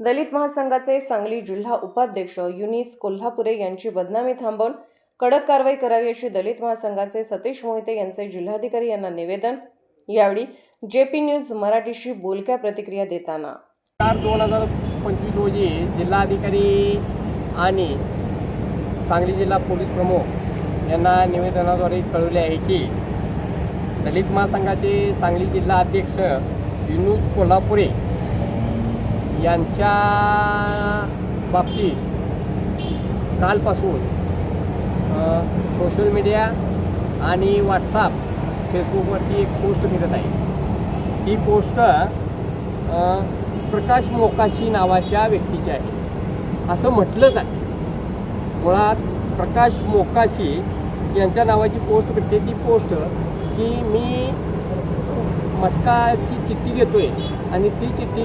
दलित महासंघाचे सांगली जिल्हा उपाध्यक्ष युनिस कोल्हापुरे यांची बदनामी थांबवून कडक कारवाई करावी अशी दलित महासंघाचे सतीश मोहिते यांचे जिल्हाधिकारी यांना निवेदन. यावेळी जे पी न्यूज मराठीशी बोलक्या प्रतिक्रिया देताना. चार दोन हजार पंचवीस रोजी जिल्हाधिकारी आणि सांगली जिल्हा पोलीस प्रमुख यांना निवेदनाद्वारे कळवले आहे की दलित महासंघाचे सांगली जिल्हा अध्यक्ष युनुस कोल्हापुरे यांच्या बाबतीत कालपासून सोशल मीडिया आणि व्हॉट्सअप फेसबुकवरती एक पोस्ट फिरत आहे. ही पोस्ट प्रकाश मोकाशी नावाच्या व्यक्तीची आहे. असं म्हटलं जाते. मुळात प्रकाश मोकाशी यांच्या नावाची पोस्ट भेटते. ती पोस्ट की मी मटकाची चिठ्ठी घेतो आहे आणि ती चिठ्ठी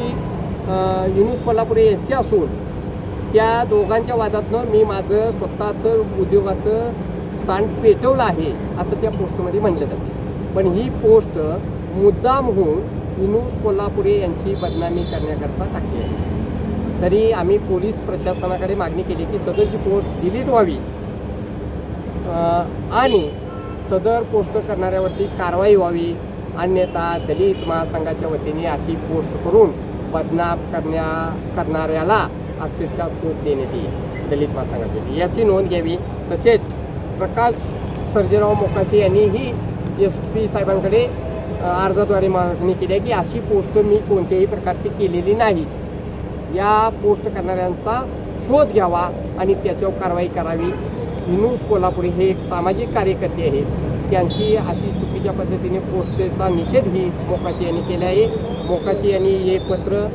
युनुस कोल्हापुरे यांची असून त्या दोघांच्या वादातनं मी माझं स्वतःचं उद्योगाचं स्थान पेटवलं आहे असं त्या पोस्टमध्ये म्हटलं जाते. पण ही पोस्ट मुद्दाम होऊन युनुस कोल्हापुरे यांची बदनामी करण्याकरता टाकली आहे. तरी आम्ही पोलीस प्रशासनाकडे मागणी केली की सदरची पोस्ट डिलीट व्हावी आणि सदर पोस्ट करणाऱ्यावरती कारवाई व्हावी अन्यथा दलित महासंघाच्या वतीने अशी पोस्ट करून बदनाम करण्या करणाऱ्याला अक्षरशः चूक देण्यात येईल. दलित महासंघाची याची नोंद घ्यावी. तसेच प्रकाश सर्जेराव मोकाशी यांनीही एस पी साहेबांकडे अर्जाद्वारे मागणी केली आहे की अशी पोस्ट मी कोणत्याही प्रकारची केलेली नाही. या पोस्ट करणाऱ्यांचा शोध घ्यावा आणि त्याच्यावर कारवाई करावी. विनूस कोल्हापुरी हे एक सामाजिक कार्यकर्ते आहेत. त्यांची अशी चुकीच्या पद्धतीने पोस्टचा निषेध ही मोकाशी यांनी केला आहे. मोकाशी यांनी हे पत्र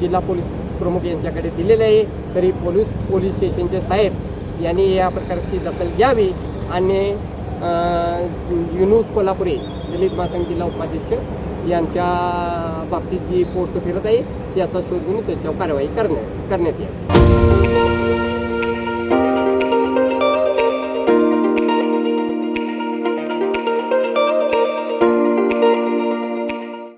जिल्हा पोलीस प्रमुख यांच्याकडे दिलेलं आहे. तरी पोलीस पोलीस स्टेशनचे साहेब यांनी या प्रकारची दखल घ्यावी. आणि युनूस युनुस कोल्हापुरे दलित महासंघ जिल्हा उपाध्यक्ष यांच्या बाबतीत जी पोस्ट फिरत आहे त्याचा शोध घेऊन त्याच्यावर कारवाई करण्यात करण्यात येईल.